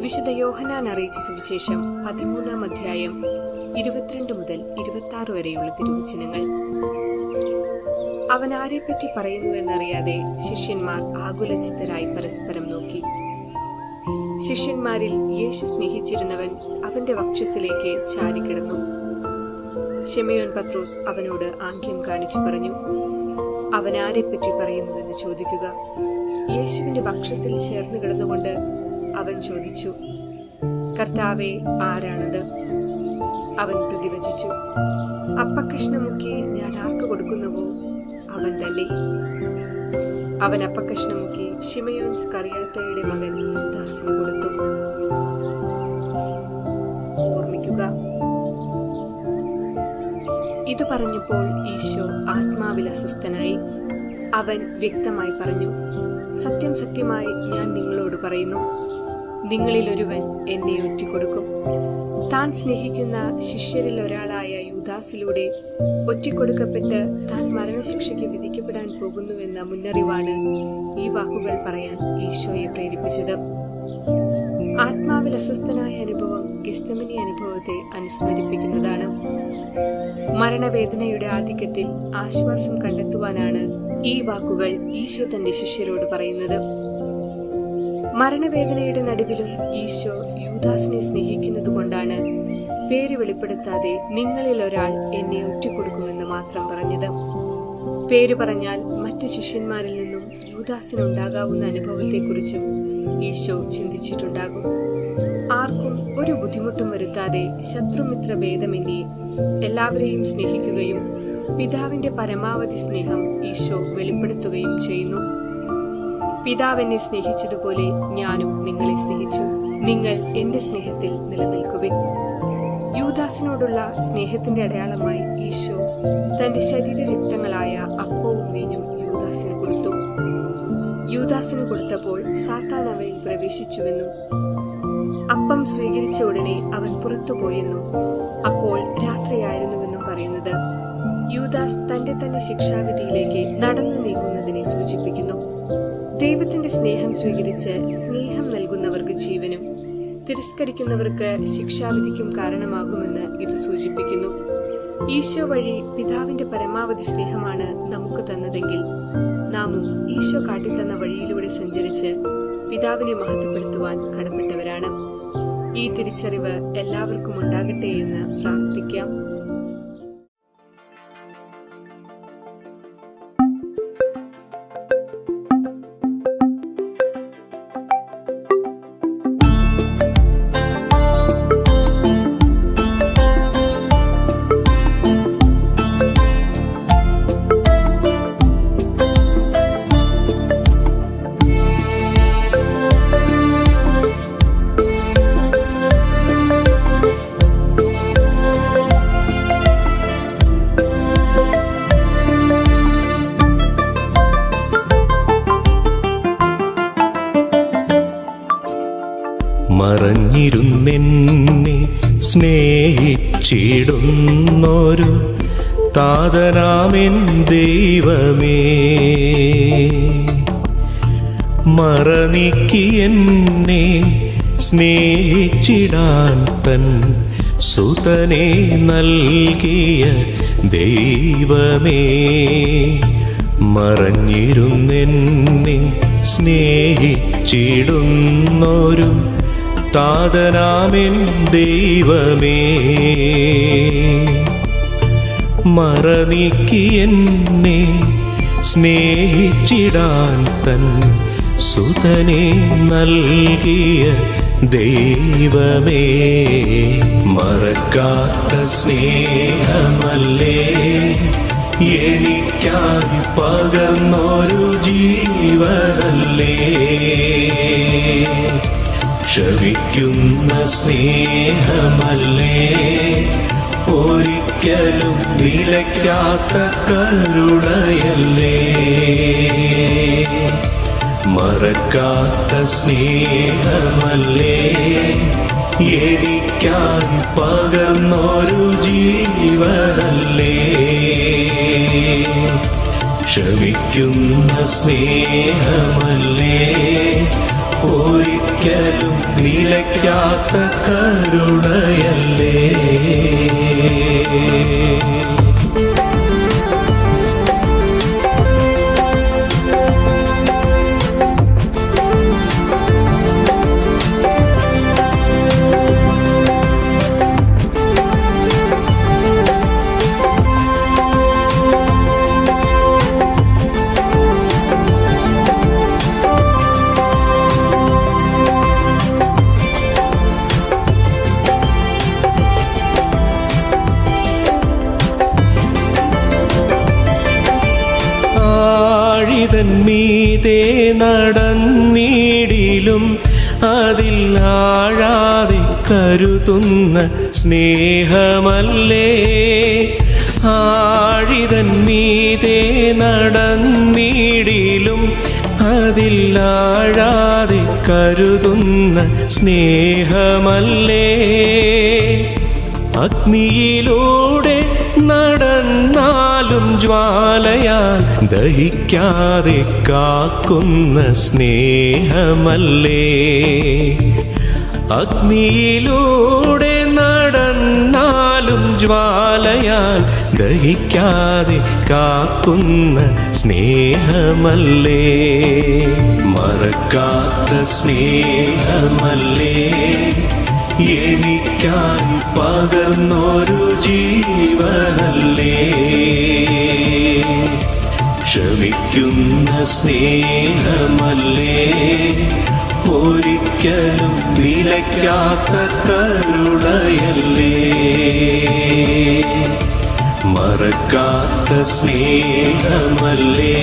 വിശുദ്ധ യോഹനാൻ അറിയിച്ച സുവിശേഷം പതിമൂന്നാം അധ്യായം ഇരുപത്തിരണ്ട് മുതൽ ഇരുപത്തി വരെയുള്ള തിരുവചനങ്ങൾ. അവൻ ആരെപ്പറ്റി പറയുന്നു എന്നറിയാതെ ശിഷ്യന്മാർ ആകുലചിത്തരായി പരസ്പരം നോക്കി. ശിഷ്യന്മാരിൽ യേശു സ്നേഹിച്ചിരുന്നവൻ അവന്റെ വക്ഷസിലേക്ക് ചാരിക്കിടന്നു. ഷെമയോൻ പത്രോസ് അവനോട് ആംഗ്യം കാണിച്ചു പറഞ്ഞു അവൻ ആരെപ്പറ്റി പറയുന്നു? എന്ന് ചോദിക്കുക. യേശുവിന്റെ വക്ഷസിൽ ചേർന്ന് കിടന്നുകൊണ്ട് അവൻ ചോദിച്ചു കർത്താവെ ആരാണത്? അവൻ പ്രതിവചിച്ചു അപ്പക്കഷ്ണം മുക്കി ഞാൻ ആർക്ക് കൊടുക്കുന്നുവോ? അവൻ തന്നെ. അവൻ അപ്പക്കഷ്ണം മുക്കി ഷിമയോൻ സ്കറിയാറ്റയുടെ മകൻ ദാസിന് കൊടുത്തു. ഓർമ്മിക്കുക ഇത് പറഞ്ഞപ്പോൾ ഈശോ ആത്മാവിൽ അസ്വസ്ഥനായി. അവൻ വ്യക്തമായി പറഞ്ഞു സത്യം സത്യമായി ഞാൻ നിങ്ങളോട് പറയുന്നു. നിങ്ങളിലൊരുവൻ എന്നെ ഒറ്റിക്കൊടുക്കും. താൻ സ്നേഹിക്കുന്ന ശിഷ്യരിൽ ഒരാളായ യുദാസിലൂടെ ഒറ്റിക്കൊടുക്കപ്പെട്ട് താൻ മരണശിക്ഷയ്ക്ക് വിധിക്കപ്പെടാൻ പോകുന്നുവെന്ന മുന്നറിവാണ് ഈ വാക്കുകൾ പറയാൻ ഈശോയെ പ്രേരിപ്പിച്ചത്. ആത്മാവിൽ അസ്വസ്ഥനായ അനുഭവം ഗസ്തമിനി അനുഭവത്തെ അനുസ്മരിപ്പിക്കുന്നതാണ്. മരണവേദനയുടെ ആധിക്യത്തിൽ ആശ്വാസം കണ്ടെത്തുവാനാണ് ഈ വാക്കുകൾ ഈശോ തന്റെ ശിഷ്യരോട് പറയുന്നത്. മരണവേദനയുടെ നടുവിലും ഈശോ യൂദാസിനെ സ്നേഹിക്കുന്നതുകൊണ്ടാണ് പേര് വെളിപ്പെടുത്താതെ നിങ്ങളിൽ ഒരാൾ എന്നെ ഒറ്റക്കൊടുക്കുമെന്ന് മാത്രം പറഞ്ഞത്. പേര് പറഞ്ഞാൽ മറ്റ് ശിഷ്യന്മാരിൽ നിന്നും യൂദാസിനുണ്ടാകാവുന്ന അനുഭവത്തെക്കുറിച്ചും ഈശോ ചിന്തിച്ചിട്ടുണ്ടാകും. ആർക്കും ഒരു ബുദ്ധിമുട്ടും വരുത്താതെ ശത്രുമിത്ര ഭേദമന്യേ എല്ലാവരെയും സ്നേഹിക്കുകയും പിതാവിന്റെ പരമാവധി സ്നേഹം ഈശോ വെളിപ്പെടുത്തുകയും ചെയ്യുന്നു. പിതാവ് എന്നെ സ്നേഹിച്ചതുപോലെ ഞാനും നിങ്ങളെ സ്നേഹിച്ചു. നിങ്ങൾ എന്റെ സ്നേഹത്തിൽ നിലനിൽക്കുവിൻ. യൂദാസിനോടുള്ള സ്നേഹത്തിന്റെ അടയാളമായി ഈശോ തന്റെ ശരീരരക്തങ്ങളായ അപ്പവും മീനും യൂദാസിന് കൊടുത്തു. യൂദാസിന് കൊടുത്തപ്പോൾ സാത്താൻ അവയിൽ പ്രവേശിച്ചുവെന്നും അപ്പം സ്വീകരിച്ച ഉടനെ അവൻ പുറത്തുപോയെന്നും അപ്പോൾ രാത്രിയായിരുന്നുവെന്നും പറയുന്നത് യൂദാസ് തന്റെ തന്നെ ശിക്ഷാവിധിയിലേക്ക് നടന്നു നീങ്ങുന്നതിനെ സൂചിപ്പിക്കുന്നു. ദൈവത്തിന്റെ സ്നേഹം സ്വീകരിച്ച് സ്നേഹം നൽകുന്നവർക്ക് ജീവനും തിരസ്കരിക്കുന്നവർക്ക് ശിക്ഷാവിധിക്കും കാരണമാകുമെന്ന് ഇത് സൂചിപ്പിക്കുന്നു. ഈശോ വഴി പിതാവിന്റെ പരമാവധി സ്നേഹമാണ് നമുക്ക് തന്നതെങ്കിൽ നാമും ഈശോ കാട്ടിത്തന്ന വഴിയിലൂടെ സഞ്ചരിച്ച് പിതാവിനെ മഹത്വപ്പെടുത്തുവാൻ കടപ്പെട്ടവരാണ്. ഈ തിരിച്ചറിവ് എല്ലാവർക്കും ഉണ്ടാകട്ടെ എന്ന് പ്രാർത്ഥിക്കാം. മറഞ്ഞിരുന്നെന്നെ സ്നേഹിച്ചിടുന്നൊരു താതനാമെൻ ദൈവമേ. മറനീക്കി എന്നെ സ്നേഹിച്ചിടാൻ തൻ സുതനെ നൽകിയ ദൈവമേ. മറഞ്ഞിരുന്നെന്നെ സ്നേഹിച്ചിടുന്നൊരു താതനാമെൻ ദൈവമേ. മറനീക്കി എന്നെ സ്നേഹിച്ചിടാൻ തൻ സുതനെ നൽകിയ ദൈവമേ. മറക്കാത്ത സ്നേഹമല്ലേ? എനിക്കായി പകർന്നൊരു ജീവനല്ലേ? ക്ഷമിക്കുന്ന സ്നേഹമല്ലേ? ഒരിക്കലും നിലയ്ക്കാത്ത കരുണയല്ലേ? മറക്കാത്ത സ്നേഹമല്ലേ? എനിക്കായി പകർന്നൊരു ജീവനല്ലേ? ക്ഷമിക്കുന്ന സ്നേഹമല്ലേ? ഒരിക്കലും നിലയ്ക്കാത്ത കരുണയല്ലേ? സ്നേഹമല്ലേ? ആഴിതൻ മീതെ നടന്നിടിലും അതില്ലാഴാതെ കരുതുന്ന സ്നേഹമല്ലേ? അഗ്നിയിലൂടെ നടന്നാലും ജ്വാലയാൽ ദഹിക്കാതെ കാക്കുന്ന സ്നേഹമല്ലേ? അഗ്നിയിലൂടെ നടന്നാലും ജ്വാലയാൽ ദഹിക്കാതെ കാക്കുന്ന സ്നേഹമല്ലേ? മറക്കാത്ത സ്നേഹമല്ലേ? എനിക്കായി പകർന്നൊരു ജീവനല്ലേ? ക്ഷമിക്കുന്ന സ്നേഹമല്ലേ? ഒരിക്കലും വിലയ്ക്കാത്ത കരുണയല്ലേ? മറക്കാത്ത സ്നേഹമല്ലേ?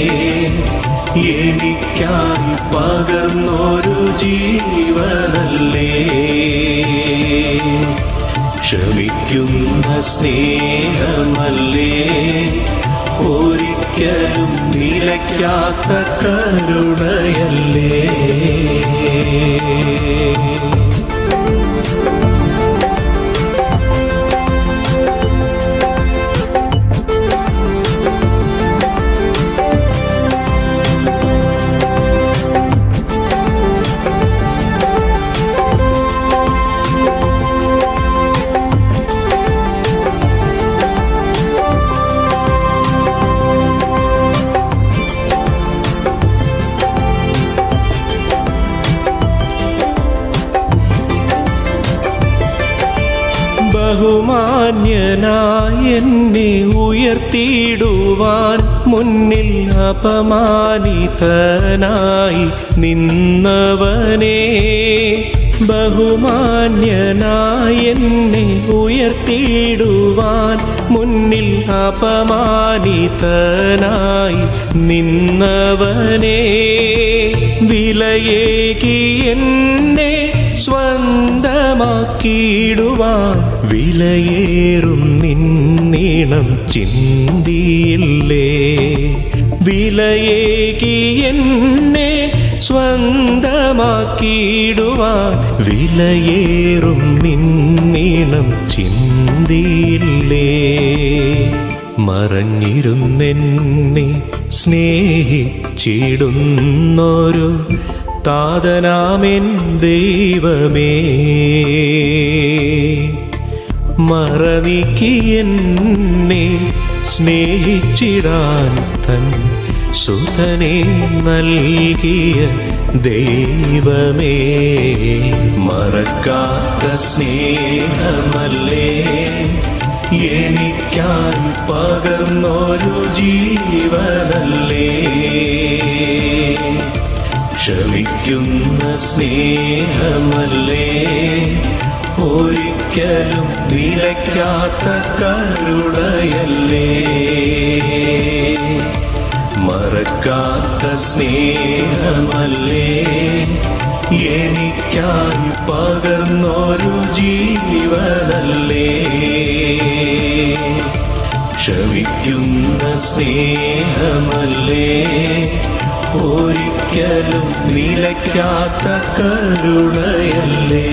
എനിക്കായി പകർന്നൊരു ജീവനല്ലേ? ക്ഷമിക്കുന്ന സ്നേഹമല്ലേ? ഒരിക്കലും നിലയ്ക്കാത്ത കരുണയല്ലേ? ബഹുമാന്യനായി എന്നെ ഉയർത്തിയിടുവാൻ മുന്നിൽ അപമാനിതനായി നിന്നവനെ. ബഹുമാന്യനായെന്നെ ഉയർത്തിയിടുവാൻ മുന്നിൽ അപമാനിതനായി നിന്നവനെ. വിലയേകി എന്നെ സ്വന്തമാക്കിയിടുവാൻ വിലയേറും നിന്നീണം ചിന്തിയില്ലേ? വിലയേകി എന്നെ സ്വന്തമാക്കിയിടുവാൻ വിലയേറും നിന്നീണം ചിന്തിയില്ലേ? മറഞ്ഞിരുന്നെന്നെ സ്നേഹിച്ചിടുന്നൊരു താതനാമെൻ ദൈവമേ. മറവിക്കിയെന്നെ സ്നേഹിച്ചിടാൻ തൻ സുതനെ നൽകിയ ദൈവമേ. മറക്കാത്ത സ്നേഹമല്ലേ? എനിക്കാൻ പകർന്നൊരു ജീവനല്ലേ? ക്ഷമിക്കുന്ന സ്നേഹമല്ലേ? ഒരിക്കലും നിലയ്ക്കാത്ത കരുണയല്ലേ? മറക്കാത്ത സ്നേഹമല്ലേ? എനിക്കായി പകർന്നൊരു ജീവനല്ലേ? ക്ഷമിക്കുന്ന സ്നേഹമല്ലേ? ഒരിക്കലും നിലയ്ക്കാത്ത കരുണയല്ലേ?